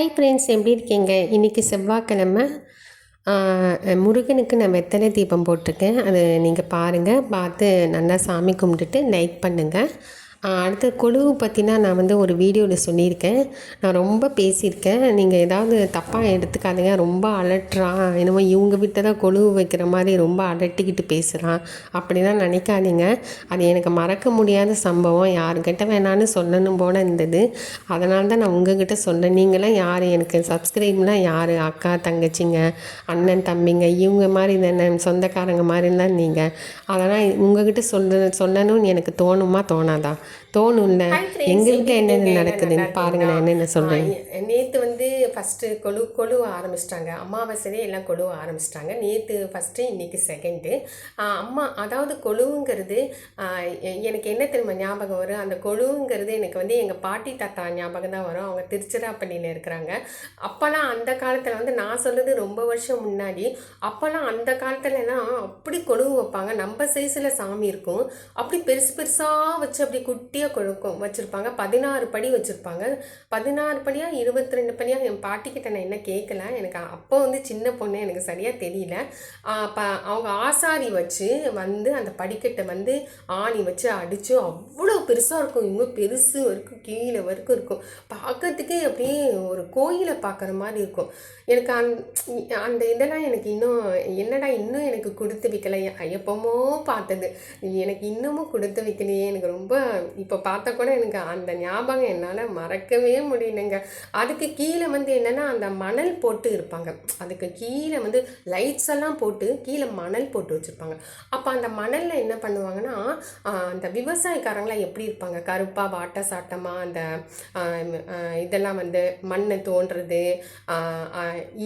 Hi friends எப்படி இருக்கீங்க? இன்றைக்கி செவ்வாய்க்கிழமை. முருகனுக்கு நான் வெத்தலை தீபம் போட்டிருக்கேன். அது நீங்கள் பாருங்கள் பார்த்து நல்லா சாமி கும்பிட்டுட்டு லைக் பண்ணுங்கள் அடுத்து கொழுவு பற்றினா நான் வந்து ஒரு வீடியோவில் சொல்லியிருக்கேன். நான் ரொம்ப பேசியிருக்கேன். நீங்கள் ஏதாவது தப்பாக எடுத்துக்காதீங்க. ரொம்ப அலட்டுறான் என்னமோ இவங்க விட்டு தான் கொழுவு வைக்கிற மாதிரி ரொம்ப அலட்டிக்கிட்டு பேசுகிறான் அப்படிலாம் நினைக்காதீங்க. அது எனக்கு மறக்க முடியாத சம்பவம். யாருக்கிட்ட வேணான்னு சொல்லணும் போல இருந்தது. அதனால தான் நான் உங்ககிட்ட சொன்னேன். நீங்களாம் யார்? எனக்கு சப்ஸ்கிரைப்லாம் யார்? அக்கா தங்கச்சிங்க அண்ணன் தம்பிங்க இவங்க மாதிரி தானே சொந்தக்காரங்க மாதிரிலாம் நீங்கள் அதெல்லாம் உங்ககிட்ட சொல்ல சொல்லணும்னு எனக்கு தோணுமா? தோணாதா? தோணும்ல. எங்கள் வீட்டில் என்னென்ன நடக்குதுன்னு பாருங்க நான் என்னென்ன சொல்கிறேன் நேற்று வந்து ஃபஸ்ட்டு கொழு கொழுவ ஆரம்பிச்சிட்டாங்க. அமாவாசையே எல்லாம் கொழுவ ஆரம்பிச்சிட்டாங்க. நேற்று ஃபஸ்ட்டு இன்றைக்கி செகண்டு அம்மா அதாவது கொழுவுங்கிறது எனக்கு என்ன தெரியுமா ஞாபகம் வரும்? அந்த கொழுவுங்கிறது எனக்கு வந்து எங்கள் பாட்டி தாத்தா ஞாபகம் தான் வரும். அவங்க திருச்சிராப்பள்ளியில் இருக்கிறாங்க. அப்போல்லாம் அந்த காலத்தில் வந்து நான் சொல்கிறது ரொம்ப வருஷம் முன்னாடி அப்போல்லாம் அந்த காலத்துலலாம் அப்படி கொழுவு வைப்பாங்க. நம்ம சைஸில் சாமி இருக்கும். அப்படி பெருசு பெருசாக வச்சு அப்படி குட்டியாக கொழுக்கும் வச்சுருப்பாங்க. பதினாறு படி வச்சுருப்பாங்க. பதினாறு படியாக இருபத்தி ரெண்டு படியாக என் பாட்டிக்கிட்ட நான் என்ன கேட்கல எனக்கு அப்போ வந்து சின்ன பொண்ணு எனக்கு சரியாக தெரியல. ப அவங்க ஆசாரி வச்சு வந்து அந்த படிக்கட்டை வந்து ஆணி வச்சு அடித்து அவ்வளோ பெருசாக இருக்கும். இன்னும் பெருசு வரைக்கும் கீழே வரைக்கும் இருக்கும். பார்க்கறதுக்கே அப்படியே ஒரு கோயிலை பார்க்குற மாதிரி இருக்கும். எனக்கு அந் அந்த இதெல்லாம் எனக்கு இன்னும் என்னடா இன்னும் எனக்கு கொடுத்து வைக்கல? எப்போமோ பார்த்தது. எனக்கு இன்னமும் கொடுத்து வைக்கலையே. எனக்கு ரொம்ப இப்போ பார்த்தா கூட எனக்கு அந்த ஞாபகம் என்னால் மறக்கவே முடியலைங்க. அதுக்கு கீழே வந்து என்னென்னா அந்த மணல் போட்டு இருப்பாங்க. அதுக்கு கீழே வந்து லைட்ஸ் எல்லாம் போட்டு கீழே மணல் போட்டு வச்சுருப்பாங்க. அப்போ அந்த மணலில் என்ன பண்ணுவாங்கன்னா அந்த விவசாயக்காரங்களாம் எப்படி இருப்பாங்க? கருப்பாக வாட்ட சாட்டமாக அந்த இதெல்லாம் வந்து மண்ணை தோன்றது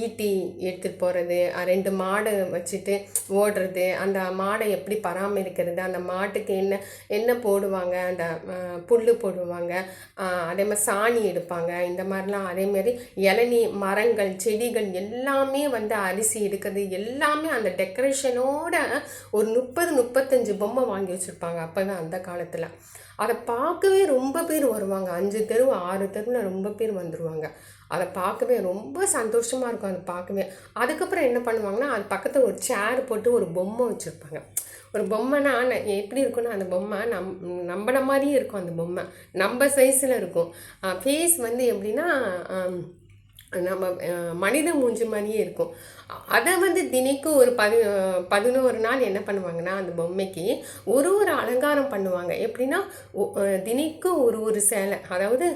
ஈட்டி எடுத்துகிட்டு போகிறது ரெண்டு மாடு வச்சுட்டு ஓடுறது அந்த மாடை எப்படி பராமரிக்கிறது அந்த மாட்டுக்கு என்ன என்ன போடுவாங்க அந்த புல் போடுவாங்க. அதே மாதிரி சாணி எடுப்பாங்க. இந்த மாதிரிலாம் அதேமாரி இளநி மரங்கள் செடிகள் எல்லாமே வந்து அரிசி எடுக்கிறது எல்லாமே அந்த டெக்கரேஷனோட ஒரு முப்பது முப்பத்தஞ்சு பொம்மை வாங்கி வச்சுருப்பாங்க அப்போ தான் அந்த காலத்தில். அதை பார்க்கவே ரொம்ப பேர் வருவாங்க. அஞ்சு தெரு ஆறு தெருவில் ரொம்ப பேர் வந்துடுவாங்க அதை பார்க்கவே ரொம்ப சந்தோஷமாக இருக்கும். அதை பார்க்கவே. அதுக்கப்புறம் என்ன பண்ணுவாங்கன்னா அது பக்கத்தில் ஒரு சேர் போட்டு ஒரு பொம்மை வச்சுருப்பாங்க. ஒரு பொம்மைனா எப்படி இருக்குன்னா அந்த பொம்மை நம் நம்பின மாதிரியே இருக்கும் அந்த பொம்மை. நம்ம சைஸில் இருக்கும். ஃபேஸ் வந்து எப்படின்னா நம்ம மனித மூஞ்சி மாதிரியே இருக்கும். அதை வந்து தினைக்கும் ஒரு பதி பதினோரு நாள் என்ன பண்ணுவாங்கன்னா அந்த பொம்மைக்கு ஒரு ஒரு அலங்காரம் பண்ணுவாங்க. எப்படின்னா தினைக்கும் ஒரு ஒரு சேலை அதாவது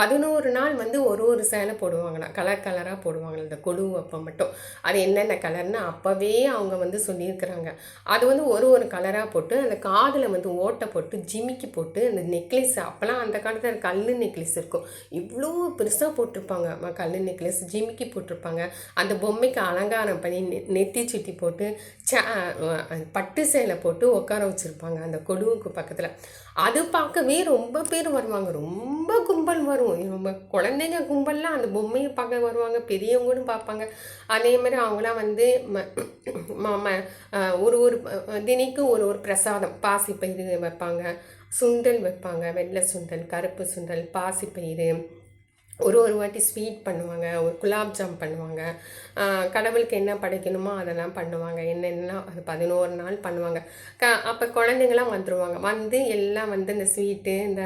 பதினோரு நாள் வந்து ஒரு ஒரு சேலை போடுவாங்களாம். கலர் கலராக போடுவாங்களா இந்த கொடு அப்போ மட்டும். அது என்னென்ன கலர்னு அப்போவே அவங்க வந்து சொல்லியிருக்கிறாங்க. அது வந்து ஒரு ஒரு கலராக போட்டு அந்த காதில் வந்து ஓட்டை போட்டு ஜிமிக்கி போட்டு அந்த நெக்லஸ் அப்போல்லாம் அந்த காலத்தில் கல் நெக்லஸ் இருக்கும். இவ்வளோ பெருசாக போட்டிருப்பாங்க. கல் நெக்லஸ் ஜிமிக்கி போட்டிருப்பாங்க. அந்த பொம்மைக்கு அலங்காரம் பண்ணி நெத்தி சுட்டி போட்டு ச பட்டு சேலை போட்டு உட்கார வச்சுருப்பாங்க அந்த கொடுவுக்கு பக்கத்தில். அது பார்க்கவே ரொம்ப பேர் வருவாங்க. ரொம்ப கும்பல் வரும். ரொம்ப குழந்தைங்க கும்பல்லாம் அந்த பொம்மையை பார்க்க வருவாங்க. பெரியவங்களும் பார்ப்பாங்க. அதே மாதிரி அவங்களாம் வந்து ம ஒரு ஒரு தினைக்கும் ஒரு ஒரு பிரசாதம். பாசிப்பயிறு வைப்பாங்க. சுண்டல் வைப்பாங்க. வெள்ளை சுண்டல் கருப்பு சுண்டல் பாசிப்பயிறு. ஒரு ஒரு வாட்டி ஸ்வீட் பண்ணுவாங்க ஒரு குலாப் ஜாம் பண்ணுவாங்க. கடவுளுக்கு என்ன படைக்கணுமோ அதெல்லாம் பண்ணுவாங்க. என்னென்னா அது பதினோரு நாள் பண்ணுவாங்க. க அப்போ குழந்தைங்களாம் வந்துடுவாங்க வந்து எல்லாம் வந்து இந்த ஸ்வீட்டு இந்த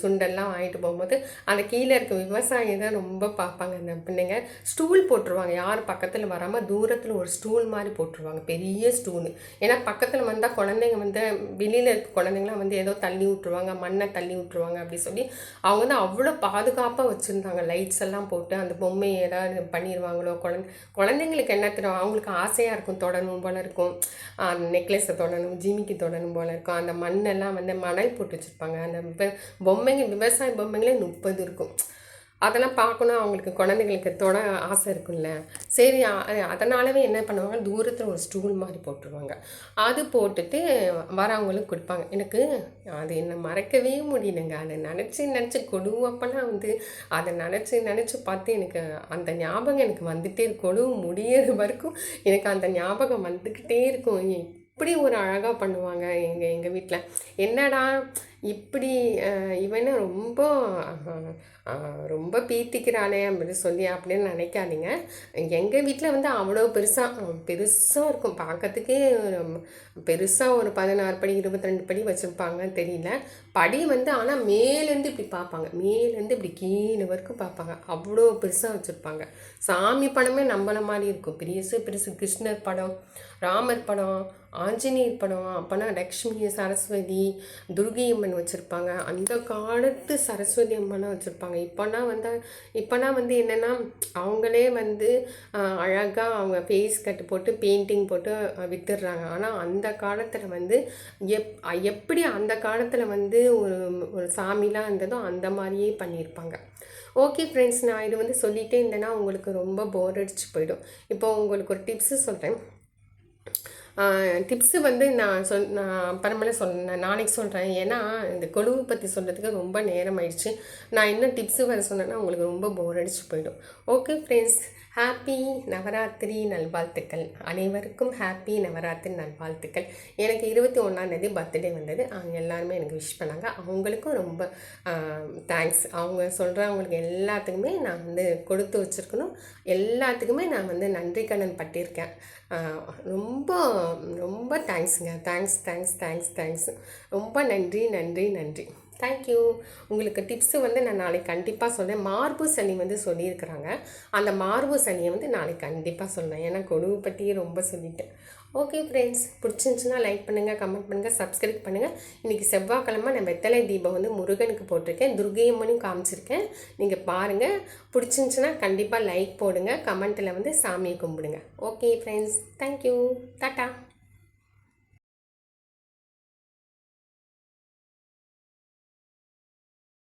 சுண்டெல்லாம் வாங்கிட்டு போகும்போது அந்த கீழே இருக்க விவசாயி தான் ரொம்ப பார்ப்பாங்க. இந்த பிள்ளைங்க ஸ்டூல் போட்டுருவாங்க. யார் பக்கத்தில் வராமல் தூரத்தில் ஒரு ஸ்டூல் மாதிரி போட்டுருவாங்க. பெரிய ஸ்டூனு ஏன்னா பக்கத்தில் வந்தால் குழந்தைங்க வந்து வெளியில் இருக்க குழந்தைங்களாம் வந்து ஏதோ தள்ளி விட்ருவாங்க மண்ணை தள்ளி விட்ருவாங்க அப்படி சொல்லி அவங்க வந்து அவ்வளோ பாதுகாப்பாக வச்சுருந்தாங்க. வச்சுருப்பாங்க லைட்ஸ் எல்லாம் போட்டு அந்த பொம்மையை ஏதாவது பண்ணிடுவாங்களோ குழந்தை குழந்தைங்களுக்கு என்ன தெரியும்? அவங்களுக்கு ஆசையாக இருக்கும். தொடணும் போல் இருக்கும். அந்த நெக்லஸை தொடணும் ஜிமிக்கு தொடணும் போல் இருக்கும். அந்த மண்ணெல்லாம் வந்து மணல் போட்டு வச்சுருப்பாங்க. அந்த பொம்மைங்க விவசாய பொம்மைங்களே முப்பது இருக்கும். அதெல்லாம் பார்க்கணும். அவங்களுக்கு குழந்தைங்களுக்கு தொட ஆசை இருக்கும்ல. சரி அதனாலவே என்ன பண்ணுவாங்க? தூரத்தில் ஒரு ஸ்டூல் மாதிரி போட்டுருவாங்க. அது போட்டுட்டு வரவங்களுக்கு கொடுப்பாங்க. எனக்கு அது என்ன மறக்கவே முடியலைங்க. அதை நினச்சி நினச்சி கொடுவப்பெல்லாம் வந்து அதை நினச்சி நினச்சி பார்த்து எனக்கு அந்த ஞாபகம் எனக்கு வந்துகிட்டே கொடு முடியிற வரைக்கும் எனக்கு அந்த ஞாபகம் வந்துக்கிட்டே இருக்கும். இப்படி ஒரு அழகாக பண்ணுவாங்க எங்கள் எங்கள் வீட்டில் என்னடா இப்படி இவனை ரொம்ப ரொம்ப பீத்திக்கிறானே அப்படின்னு சொல்லி அப்படின்னு நினைக்காதீங்க. எங்கள் வீட்டில் வந்து அவ்வளோ பெருசாக பெருசாக இருக்கும். பார்க்கறதுக்கே பெருசாக ஒரு பதினாறு படி இருபத்தி ரெண்டு படி வச்சுருப்பாங்கன்னு தெரியல. படி வந்து ஆனால் மேலேருந்து இப்படி பார்ப்பாங்க. மேலேருந்து இப்படி கீழே வரைக்கும் பார்ப்பாங்க. அவ்வளோ பெருசாக வச்சுருப்பாங்க. சாமி படமே நம்மள மாதிரி இருக்கும். பெருசு பெருசு கிருஷ்ணர் படம் ராமர் படம் ஆஞ்சநேயர் படம் அப்போனா லக்ஷ்மி சரஸ்வதி துர்கை அம்மன் வச்சுருப்பாங்க. அந்த காலத்து சரஸ்வதி அம்மனை வச்சுருப்பாங்க. இப்போனா வந்து இப்போனா வந்து என்னென்னா அவங்களே வந்து அழகாக அவங்க ஃபேஸ் கட்டு போட்டு பெயிண்டிங் போட்டு விற்றுடுறாங்க ஆனால் அந்த காலத்தில் வந்து எப் எப்படி அந்த காலத்தில் வந்து ஒரு ஒரு சாமிலாம் இருந்ததோ அந்த மாதிரியே பண்ணியிருப்பாங்க. ஓகே ஃப்ரெண்ட்ஸ் நான் இது வந்து சொல்லிகிட்டே இருந்தேன்னா உங்களுக்கு ரொம்ப போர் அடிச்சு போயிடும். இப்போ உங்களுக்கு ஒரு டிப்ஸு சொல்கிறேன் டிப்ஸு வந்து நான் சொல் நான் பரம்பரை சொன்னேன் நாளைக்கு சொல்கிறேன் ஏன்னா இந்த கொழுவு பற்றி சொல்கிறதுக்கு ரொம்ப நேரம் ஆயிடுச்சு. நான் இன்னும் டிப்ஸு வர சொன்னேன்னா உங்களுக்கு ரொம்ப போர் அடிச்சு போயிடும். ஓகே ஃப்ரெண்ட்ஸ் ஹாப்பி நவராத்திரி நல்வாழ்த்துக்கள். அனைவருக்கும் ஹாப்பி நவராத்திரி நல்வாழ்த்துக்கள். எனக்கு இருபத்தி ஒன்றாந்தேதி பர்த்டே வந்தது. அவங்க எல்லாருமே எனக்கு விஷ் பண்ணாங்க. அவங்களுக்கும் ரொம்ப தேங்க்ஸ் அவங்க சொல்கிறவங்களுக்கு எல்லாத்துக்குமே நான் வந்து கொடுத்து வச்சுருக்கணும். எல்லாத்துக்குமே நான் வந்து நன்றி கடன் பட்டிருக்கேன். ரொம்ப ரொம்ப தேங்க்ஸுங்க தேங்க்ஸ் தேங்க்ஸ் தேங்க்ஸ் தேங்க்ஸ் ரொம்ப நன்றி நன்றி நன்றி. தேங்க்யூ உங்களுக்கு டிப்ஸு வந்து நான் நாளைக்கு கண்டிப்பாக சொல்கிறேன் மார்பு சனி வந்து சொல்லியிருக்கிறாங்க. அந்த மார்பு சனியை வந்து நாளைக்கு கண்டிப்பாக சொல்கிறேன் ஏன்னா கொழுவு பற்றியே ரொம்ப சொல்லிட்டேன். ஓகே ஃப்ரெண்ட்ஸ் பிடிச்சிருந்துச்சுன்னா லைக் பண்ணுங்கள் கமெண்ட் பண்ணுங்கள் சப்ஸ்கிரைப் பண்ணுங்கள் இன்றைக்கி செவ்வாய்க்கிழமை நான் வெத்தலை தீபம் வந்து முருகனுக்கு போட்டிருக்கேன். துர்கையம்மனும் காமிச்சிருக்கேன். நீங்கள் பாருங்கள் பிடிச்சிருந்துச்சுன்னா கண்டிப்பாக லைக் போடுங்க. கமெண்ட்டில் வந்து சாமியை கும்பிடுங்க. Okay friends thank you tata